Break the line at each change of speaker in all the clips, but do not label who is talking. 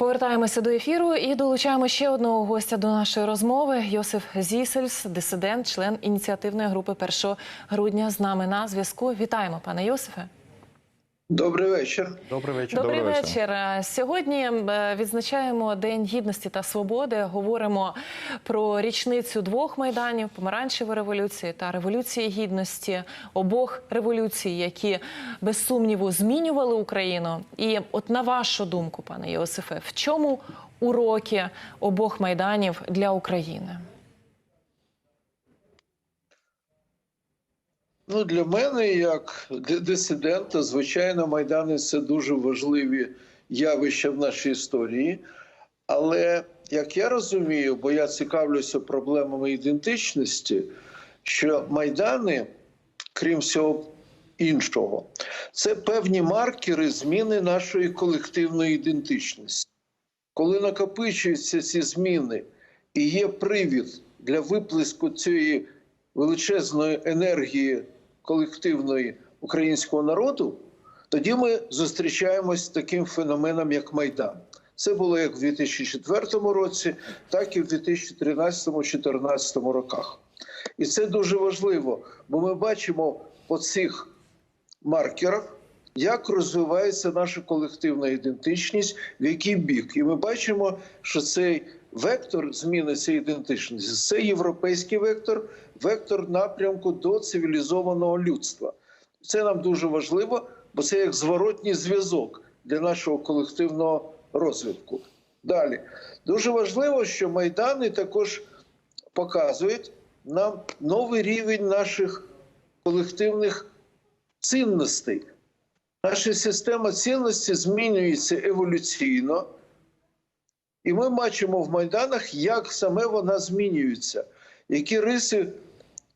Повертаємося до ефіру і долучаємо ще одного гостя до нашої розмови. Йосиф Зісельс, дисидент, член ініціативної групи 1 грудня. З нами на зв'язку. Вітаємо, пане Йосифе.
Добрий вечір.
Добрий вечір.
Добрий вечір. Сьогодні е, відзначаємо День гідності та свободи. Говоримо про річницю двох майданів помаранчевої революції та революції гідності, обох революцій, які без сумніву змінювали Україну. І от на вашу думку, пане Йосифе, в чому уроки обох майданів для України?
Ну, для мене, як дисидента, звичайно, майдани це дуже важливі явища в нашій історії. Але як я розумію, бо я цікавлюся проблемами ідентичності, що майдани, крім всього іншого, це певні маркери зміни нашої колективної ідентичності. Коли накопичуються ці зміни і є привід для виплеску цієї величезної енергії колективної українського народу, тоді ми зустрічаємось з таким феноменом, як Майдан. Це було як в 2004 році, так і в 2013-2014 роках. І це дуже важливо, бо ми бачимо по цих маркерах, як розвивається наша колективна ідентичність, в який бік. І ми бачимо, що цей вектор зміни цієї ідентичності це європейський вектор, вектор напрямку до цивілізованого людства. Це нам дуже важливо, бо це як зворотній зв'язок для нашого колективного розвитку. Далі дуже важливо, що майдани також показують нам новий рівень наших колективних цінностей. Наша система цінностей змінюється еволюційно, і ми бачимо в майданах, як саме вона змінюється, які риси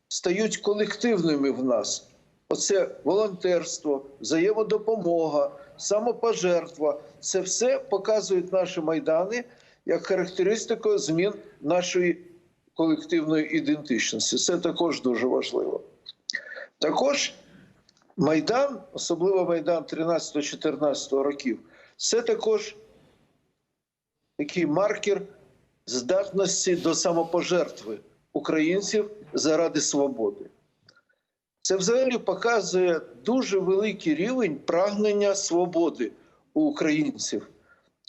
стають колективними в нас. Оце волонтерство, взаємодопомога, самопожертва це все показують наші майдани як характеристику змін нашої колективної ідентичності. Це також дуже важливо. Також Майдан, особливо Майдан 13-14 років, це також такий маркер здатності до самопожертви українців заради свободи. Це взагалі показує дуже великий рівень прагнення свободи у українців.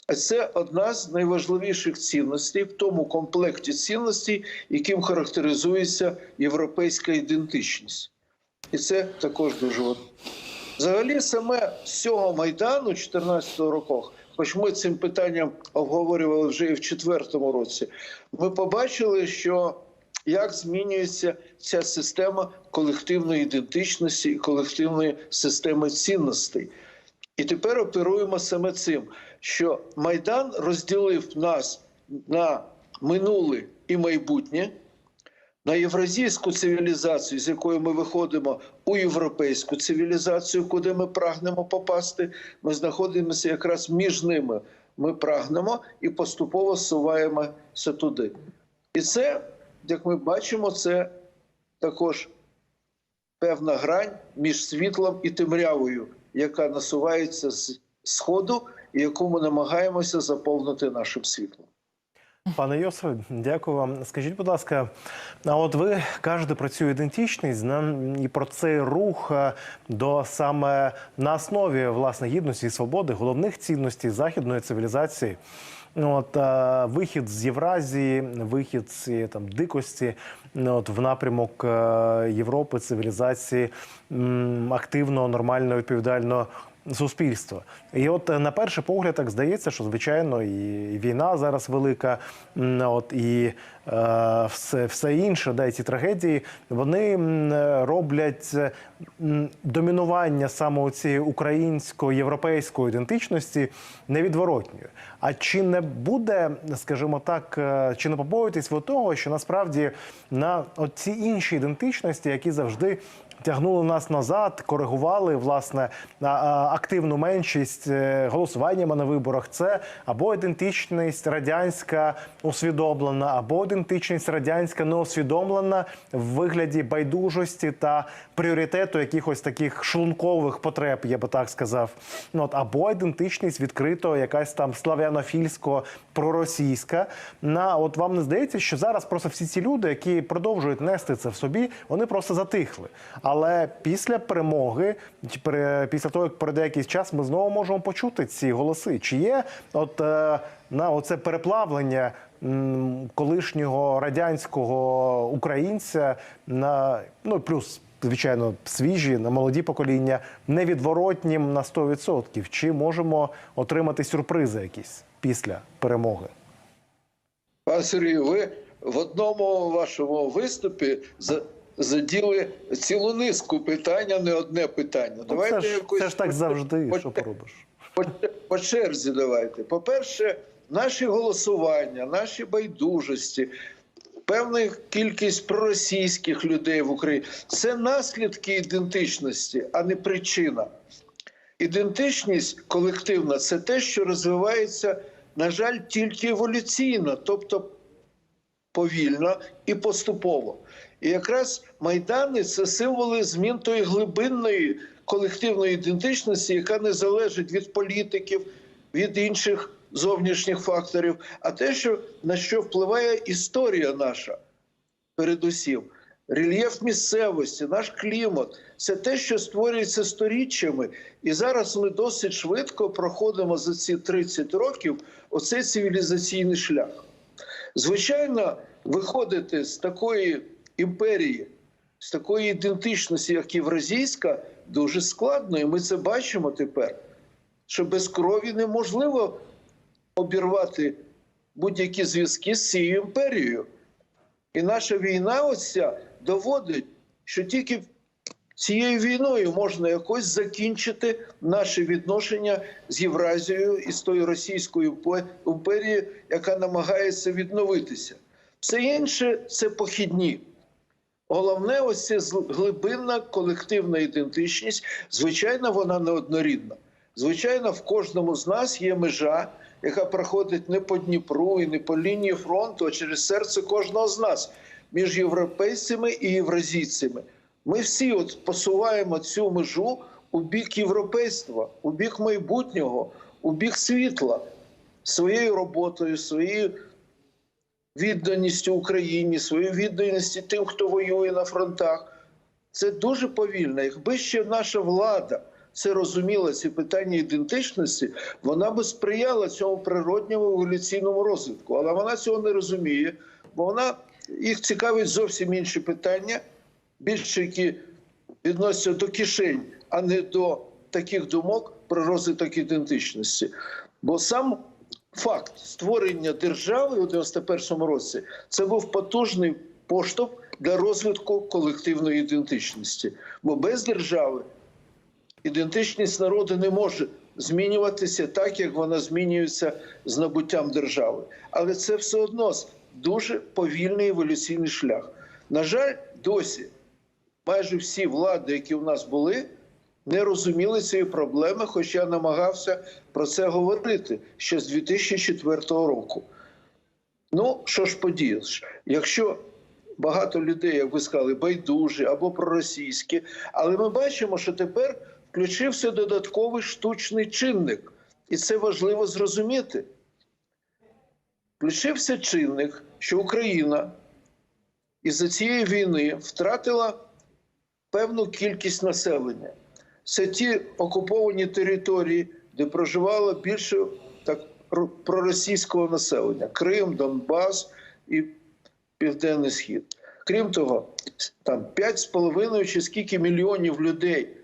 А це одна з найважливіших цінностей в тому комплекті цінностей, яким характеризується європейська ідентичність. І це також дуже важливо. Взагалі, саме з цього майдану 14 роках, хоч ми цим питанням обговорювали вже і в 2004 році, ми побачили, що як змінюється ця система колективної ідентичності і колективної системи цінностей. І тепер оперуємо саме цим, що Майдан розділив нас на минуле і майбутнє, на євразійську цивілізацію, з якої ми виходимо у європейську цивілізацію, куди ми прагнемо попасти. Ми знаходимося якраз між ними. Ми прагнемо і поступово суваємося туди. І це, як ми бачимо, це також певна грань між світлом і темрявою, яка насувається з сходу, і яку ми намагаємося заповнити нашим світлом.
Пане Йосифе, дякую вам. Скажіть, будь ласка, а от ви кажете про цю ідентичність і про цей рух е, до саме на основі власне гідності і свободи, головних цінностей західної цивілізації. Ну, От е, вихід з Євразії, вихід з там дикості, ну, от в напрямок е, Європи, цивілізації м, активного, нормального, відповідального суспільства. І от е, на перший погляд так здається, що звичайно і війна зараз велика, от і е, все, все інше, да, і ці трагедії, вони роблять е, домінування саме цієї українсько-європейської ідентичності невідворотньою. А чи не буде, скажімо так, е, чи не побоюєтесь ви того, що насправді на ці інші ідентичності, які завжди тягнули нас назад, коригували власне активну меншість е, голосуваннями на виборах. Це або ідентичність радянська усвідомлена, або ідентичність радянська неосвідомлена в вигляді байдужості та пріоритету якихось таких шлункових потреб, я би так сказав. Ну, от, або ідентичність відкрито, якась там славянофільсько проросійська. На от вам не здається, що зараз просто всі ці люди, які продовжують нести це в собі, вони просто затихли. Але після перемоги, після того, як пройде якийсь час, ми знову можемо почути ці голоси. Чи є от е, на оце переплавлення колишнього радянського українця на ну плюс. Звичайно, свіжі на молоді покоління невідворотнім на 100%. Чи можемо отримати сюрпризи якісь після перемоги?
Пане Сергію, ви в одному вашому виступі за- заділи цілу низку питань, а не одне питання.
Ну, це, ж,
якось
це ж так завжди,
по-
що поробиш.
по, по черзі давайте. По-перше, наші голосування, наші байдужості, певна кількість проросійських людей в Україні це наслідки ідентичності, а не причина. Ідентичність колективна це те, що розвивається, на жаль, тільки еволюційно, тобто повільно і поступово. І якраз майдани це символи змін тої глибинної колективної ідентичності, яка не залежить від політиків, від інших зовнішніх факторів, а те, що на що впливає історія наша, передусім. Рельєф місцевості, наш клімат це те, що створюється сторіччями. І зараз ми досить швидко проходимо за ці 30 років оцей цивілізаційний шлях. Звичайно, виходити з такої імперії, з такої ідентичності, як євразійська, дуже складно. І ми це бачимо тепер. Що без крові неможливо обірвати будь-які зв'язки з цією імперією. І наша війна, ось доводить, що тільки цією війною можна якось закінчити наші відношення з Євразією і з тою російською імперією, яка намагається відновитися. Все інше це похідні. Головне, ось це глибинна колективна ідентичність. Звичайно, вона неоднорідна. Звичайно, в кожному з нас є межа, яка проходить не по Дніпру і не по лінії фронту, а через серце кожного з нас між європейцями і євразійцями. Ми всі от посуваємо цю межу у бік європейства, у бік майбутнього, у бік світла своєю роботою, своєю відданістю Україні, своєю відданістю тим, хто воює на фронтах. Це дуже повільно. Якби ще наша влада це розуміла, ці питання ідентичності, вона би сприяла цьому природньому еволюційному розвитку. Але вона цього не розуміє, бо вона їх цікавить зовсім інші питання, більше які відносяться до кишень, а не до таких думок про розвиток ідентичності. Бо сам факт створення держави у 91-му році це був потужний поштовх для розвитку колективної ідентичності. Бо без держави ідентичність народу не може змінюватися так, як вона змінюється з набуттям держави. Але це все одно дуже повільний еволюційний шлях. На жаль, досі майже всі влади, які в нас були, не розуміли цієї проблеми, хоч я намагався про це говорити ще з 2004 року. Ну, що ж подієш, якщо багато людей, як ви сказали, байдужі або проросійські, але ми бачимо, що тепер включився додатковий штучний чинник, і це важливо зрозуміти. Включився чинник, що Україна із-за цієї війни втратила певну кількість населення. Це ті окуповані території, де проживало більше так проросійського населення: Крим, Донбас і Південний Схід. Крім того, там 5,5 чи скільки мільйонів людей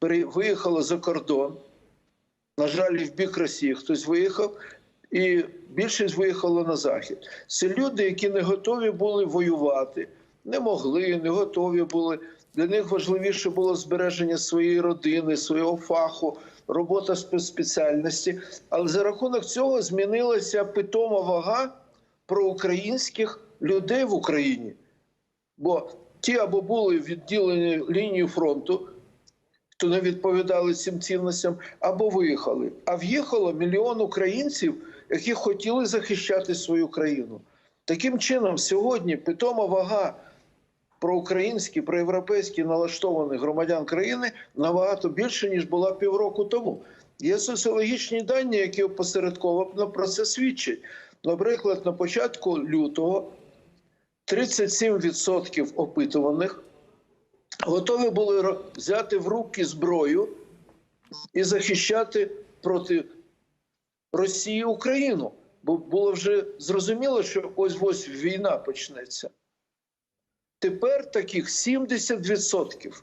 виїхало за кордон. На жаль, в бік Росії хтось виїхав, і більшість виїхало на захід. Це люди, які не готові були воювати, не могли, не готові були. Для них важливіше було збереження своєї родини, свого фаху, робота спецспеціальності. Але за рахунок цього змінилася питома вага проукраїнських людей в Україні. Бо ті або були відділені лінію фронту, хто не відповідали цим цінностям, або виїхали. А в'їхало мільйон українців, які хотіли захищати свою країну. Таким чином, сьогодні питома вага проукраїнські, проєвропейські налаштованих громадян країни набагато більше, ніж була півроку тому. Є соціологічні дані, які опосередковано про це свідчать. Наприклад, на початку лютого 37% опитуваних готові були взяти в руки зброю і захищати проти Росії Україну. Бо було вже зрозуміло, що ось ось війна почнеться. Тепер таких 70%.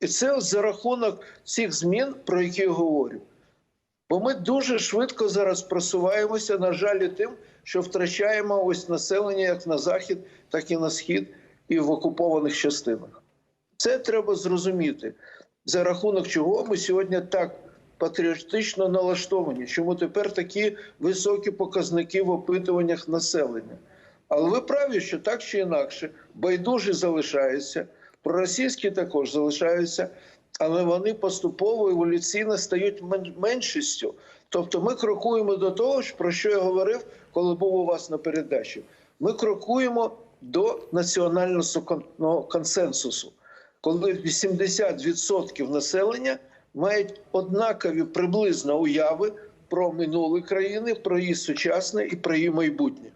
І це за рахунок цих змін, про які я говорю. Бо ми дуже швидко зараз просуваємося, на жаль, тим, що втрачаємо ось населення як на захід, так і на схід, і в окупованих частинах. Це треба зрозуміти, за рахунок чого ми сьогодні так патріотично налаштовані, чому тепер такі високі показники в опитуваннях населення. Але ви праві, що так чи інакше, байдужі залишаються, проросійські також залишаються, але вони поступово еволюційно стають меншістю. Тобто ми крокуємо до того, про що я говорив, коли був у вас на передачі. Ми крокуємо до національного консенсусу, коли 80% населення мають однакові приблизно уяви про минуле країни, про її сучасне і про її майбутнє.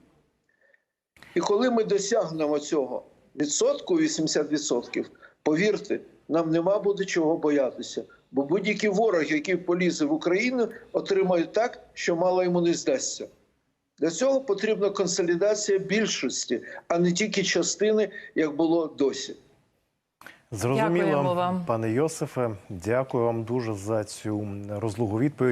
І коли ми досягнемо цього відсотку, 80%, повірте, нам нема буде чого боятися. Бо будь-який ворог, який полізе в Україну, отримає так, що мало йому не здасться. Для цього потрібна консолідація більшості, а не тільки частини, як було досі.
Зрозуміло,
Дякуємо вам.
пане Йосифе. Дякую вам дуже за цю розлугу відповідь.